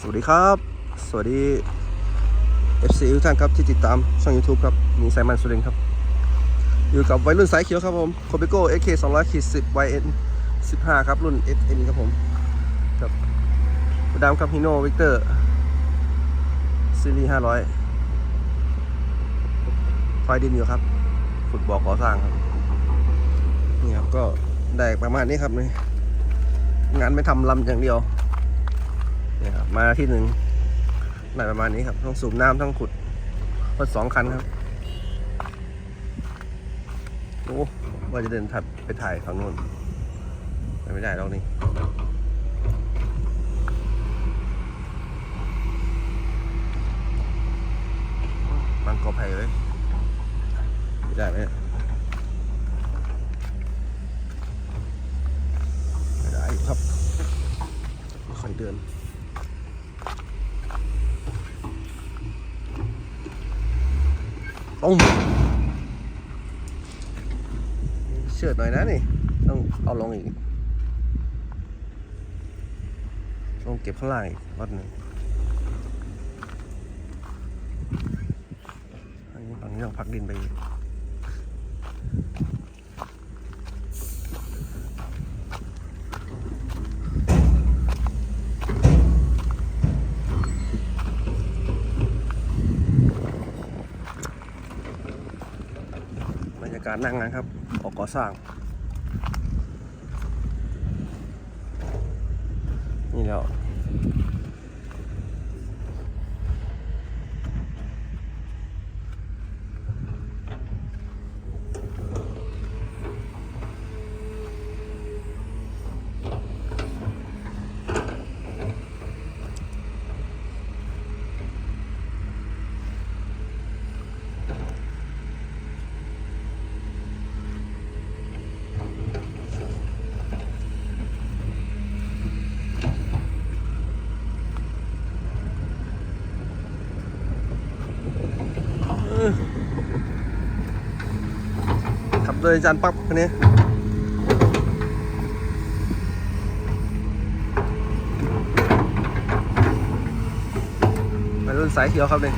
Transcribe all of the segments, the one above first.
สวัสดีครับ สวัสดี FC ทุกท่านครับที่ติดตามช่อง YouTube ครับ มีไซมันสุรินทร์ครับ อยู่กับวัยรุ่นสายเขียวครับผมโคเบโก้ AK 200ขีด10 YN 15 ครับ รุ่น FN ครับผมกับดามครับฮิโน่วิกเตอร์ซีรีส์500ไฟดินอยู่ครับขุดบ่อก่อสร้างครับ นี่ครับ ก็ได้ประมาณนี้ครับนี่งานไม่ทำลำอย่างเดียว นี่ยครับมาที่หนึ่งได้ประมาณนี้ครับต้องสูบน้ำต้องขุดรถสองคันครับโอ้ว่าจะเดินถัดไปถ่ายฝั่งนู้นไม่ได้หรอกนี่บางกอไผ่เลยไม่ได้ไหมไม่ได้ครับค่อยเดิน ตุ้มเชือดหน่อยนะนี่ ต้องเอาลงอีกต้องเก็บข้างล่างอีกรถหนึ่งอันนี้ฝั่งนี้ต้องพักดินไปอีกบรรยา การนั่งงานครับ ออกก่อสร้าง นี่แล้ว ขับโดยอาจารย์ปั๊บคนนี้วัยรุ่นสายเขียวครับเนี่ย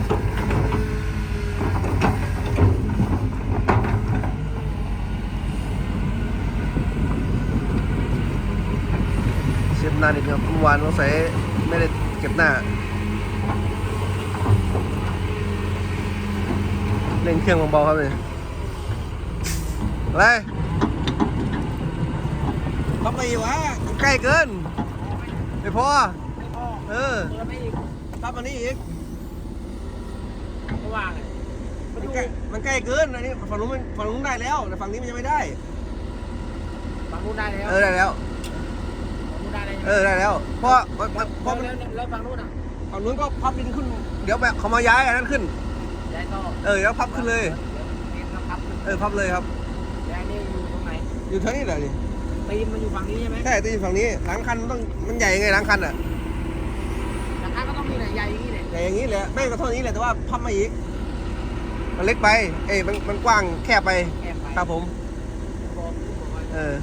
เช็ดหน้านิดนึงครับเมื่อวานสงสัยไม่ได้เก็บหน้าเล่นเครื่องเบาๆครับเนี่ย อะไรทำไมวะใกล้เกิน ไม่พอไม่พอเออเปิดไม่อีกทำอันนี้อีกเพราะว่าไงมัมันนอยู่ใกล้มันใกล้เกินอันนี้ฝั่งนู้นมันฝั่งนู้นได้แล้วแต่ฝั่งนี้มันยังไม่ได้ ฝั่งนู้นได้แล้ว เออได้แล้วฝั่งนู้นได้แล้วเออได้แล้วเพราะมันมันเพราะมันแล้วแล้วแล้วฝั่งนู้นอะฝั่งนู้นก็พับดินขึ้น เดี๋ยวแบบเขามาย้ายอันนั้นขึ้น ย้ายท่อเออแล้วพับขึ้นเลยเดี๋ยวครับขึ้นเออพับเลยครับแล้วอั นนี้อยู่ตรงไหนอยู่เท่านี้แหละนี่ตีนมันอยู่ฝั่งนี้ใช่ไหมใช่ตีอยู่ฝั่งนี้หลังคันมันต้องมันใหญ่ไงหลังคันอะราคาก็ต้องมีไหนใหญ่อย่างนี้เลยใหญ่อย่างนี้แหละแม่งก็เท่านี้แหละแต่ว่าพับมาอีก มันเล็กไป เอ้ยมันมันกว้างแคบไปแอบไปครับผม บอกบอกว่าเออ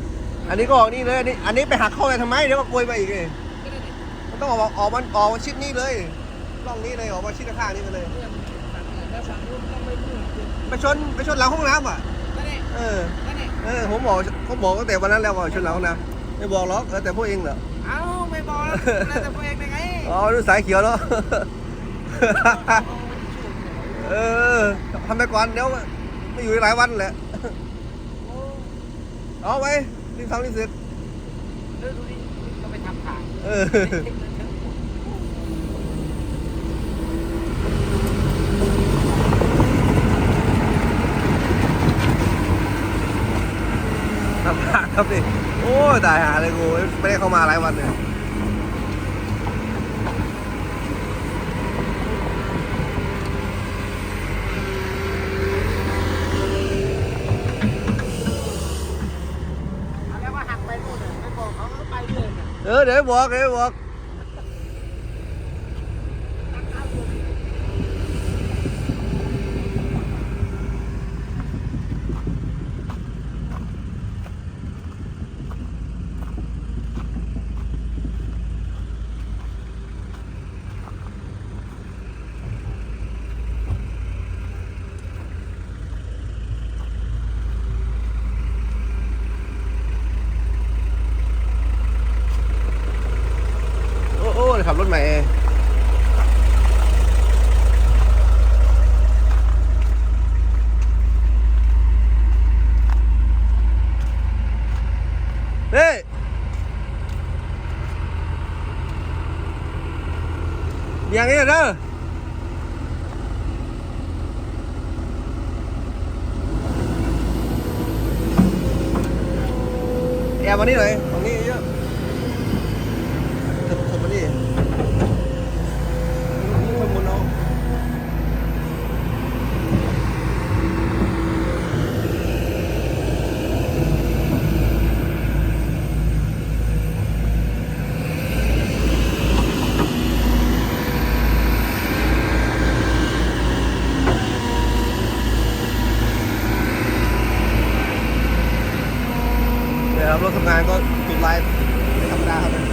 อันนี้ก็ออกนี่เลย อันนี้อันนี้ไปหักเข้าไปทำไมเดี๋ยวก็โกยไปอีกเลยก็ได้เนี่ยมันต้องออกมาออกมันออกมาชิดนี่เลยร่องนี้เลยออกมาชิดข้างๆนี่ไปเลยเรื่องฝั่งนี้ ไม่พูดไปชนไปชนหลังห้องน้ำอะก็ได้เออก็ได้เออผมบอกผมบอกตั้งแต่วันนั้นแล้วว่าชนหลังห้องน้ำไม่บอกหรอกเออแต่พวกเองเหรอเอ้าไม่บอกแล้วแล้วแต่ตัวเองได้ไงอ๋อดูสายเขียวเนาะเออทำไปก่อนเดี๋ยวไม่อยู่อีกหลายวันแหละโอ้เอาไปรีบทำรีบเสร็จเออดูดิก็ไปทำทางเออ ลำบาก ครับนี่โอ้ยตายหาเลยกูไม่ได้เข้ามาหลายวันเลยเออเดี๋ยวบอกเดี๋ยวบอก ขับรถใหม่เองเฮ้ยอย่างนี้เด้อแอบมานี่หน่อยตรงนี้เยอะ เถิบเถิบมาดินี่มันมุนเอาเนี่ยครับรถทำงานก็จุดไลน์ไม่ธรรมดาครับ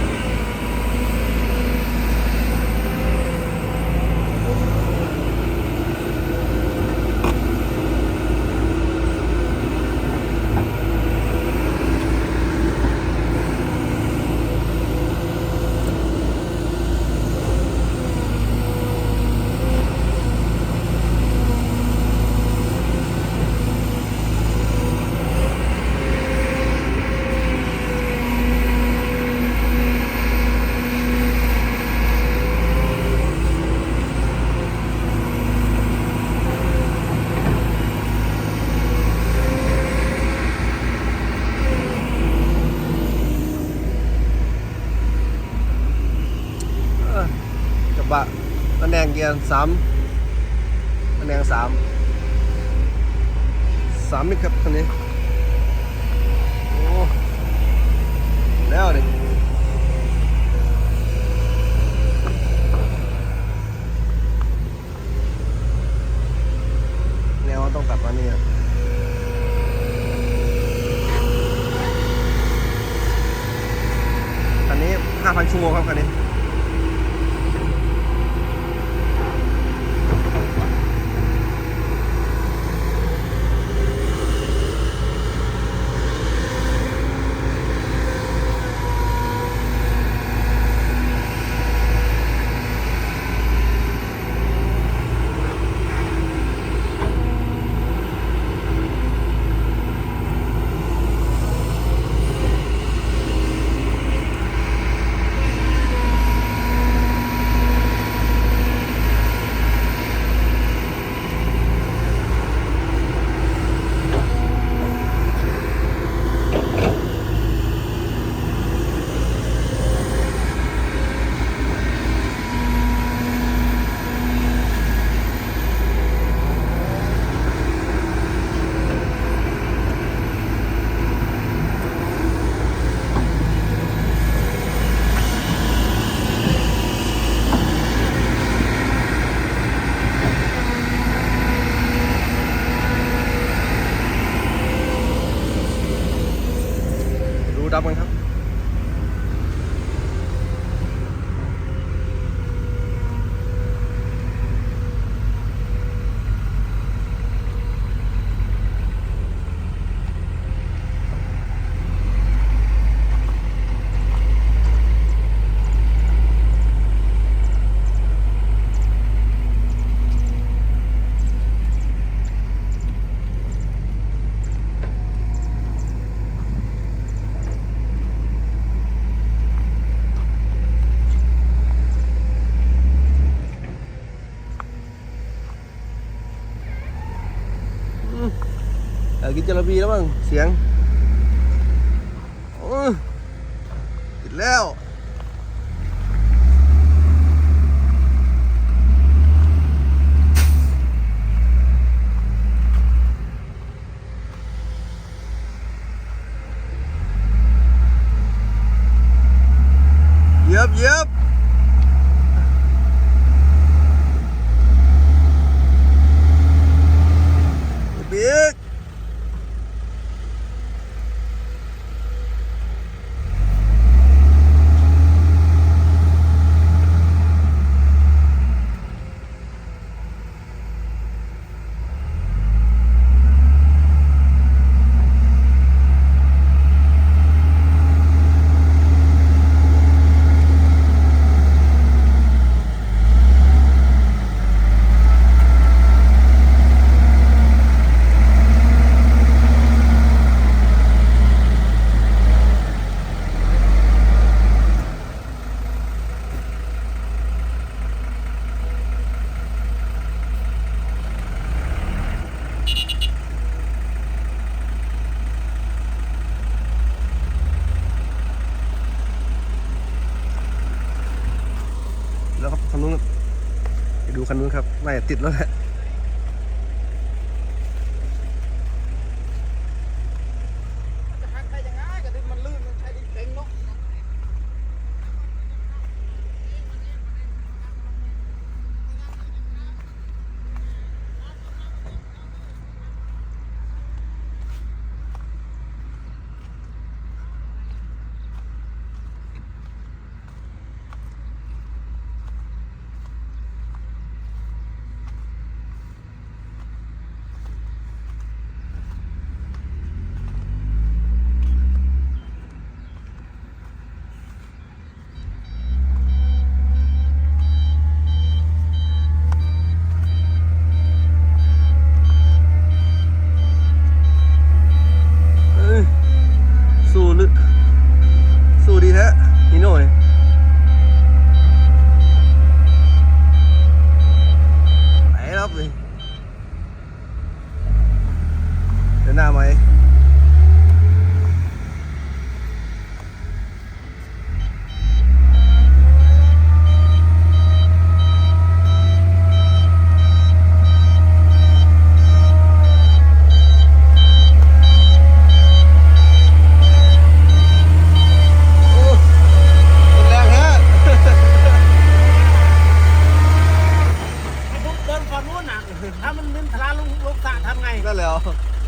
เออกระบะ ตะแนสามตะแนงสามสามมิตรครับคันนี้โอ้แล้วดิแนวต้องตัดมานี่ครับคันนี้ 5,000 ชั่วโมงครับคันนี้ กกินจะระบีแล้วมั้งเสียง คันนู้นครับไม่ติดแล้วแหละหักใครยังไงกระดิ่งมันลื่นมันใช้ดินเต็งเนาะ เอ้ยสู้ลึกสู้ดีแท้ฮีโน่เนี่ยไปครับเลยเดิน หน้าไหมโอ้แรงฮะไอ้พวกเดินก่อนนู้นน่ะถ้ามันลิ้นทะลาลงลงสระทำไงนั่นแหละ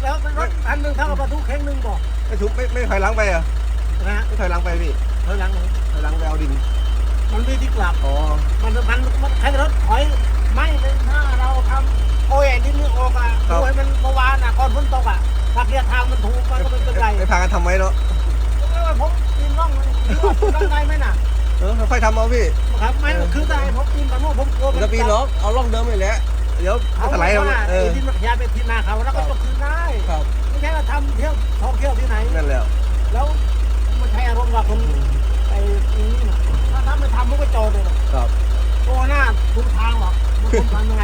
แล้วรถคันหนึ่งเท่ากับประตูแข้งหนึ่งบอกไม่ทุบไม่ไม่ถอยหลังไปอะนะฮะไม่ถอยหลังไปพี่เธอหลังไหนถอยหลังไปเอาดินมันมีที่กลับอ๋อมันมันมันใช้รถถอยไม่เลยถ้าเราทำโอ้ยไอ้ดินนี่ออกอะโอ้ยมันเมื่อวานอะก่อนฝนตกอะถ้าเกียร์ทางมันถูกมันก็ไม่เป็นไรไปพากันทำไว้เนาะไม่ว่าผมปีนร่องร่องได้ไหมน่ะเออค่อยๆทำเอาพี่ครับไม่คือได้ผมปีนแต่ว่าผมกลัวมันจะปีนเนาะเอาล่องเดิมไปแหละเดี๋ยว เขามันถไหลลายเราเราเออดินมันขยายไปที่นาเขาแล้วก็ยกคืนได้ครับไม่ใช่ว่าทำเที่ยวท่องเที่ยวที่ไหนนั่นแหละแล้วมันใช้อารมณ์กับคนไอ้นี้น่ะถ้าทำไม่ทำมันก็จอดเลยน่ะครับโอ้หน้าทุกทางหรอกมันคนทำยังไง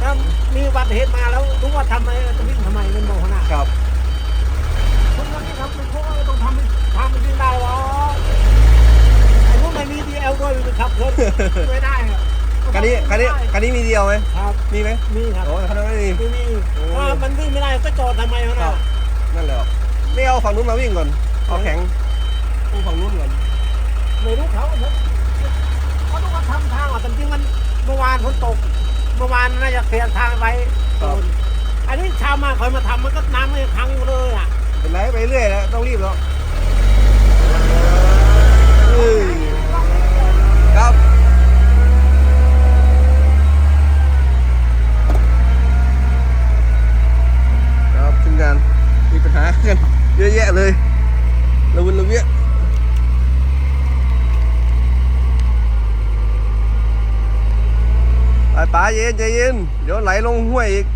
ถ้ามีอุบัติเหตุมาแล้วรู้ว่าทำไมจะวิ่งทำไมเป็นโมหน้าครับคนนั้นที่ทำเป็นพวกเราต้องทำให้ทำมันวิ่งได้หรอไอ้พวกไม่มีดีเอลด้วยมันขับรถไม่ได้อะ คันนี้คันนี้คันนี้มีเดียวไหมครับมีไหมมีครับโอ้คันนั้นไม่มีไม่มีโอ้ถ้ามันวิ่งไม่ได้ก็จอดทำไมวะครัน่ะบนั่นแหละไม่เอาฝั่งนู้นมาวิ่งก่อนเอาแข็งเอาฝั่งนู้นก่อนไม่รู้เขาผมเขาต้องมาทำทางอะแต่จริงมันเมื่อวานฝนตกเมื่อวานน่าจะเคลียร์ทางไว้ก่อนอันนี้เช้ามาคอยมาทำมันก็น้ำมันยังพังอยู่เลยอะเป็นไรไปเรื่อยแล้วต้องรีบแล้วเอ้ยครับครับทีมงานมีปัญหากันเยอะแยะเลยระวินระเวียไปป๋าเย็นใจเย็น เดี๋ยวไหลลงห้วยอีก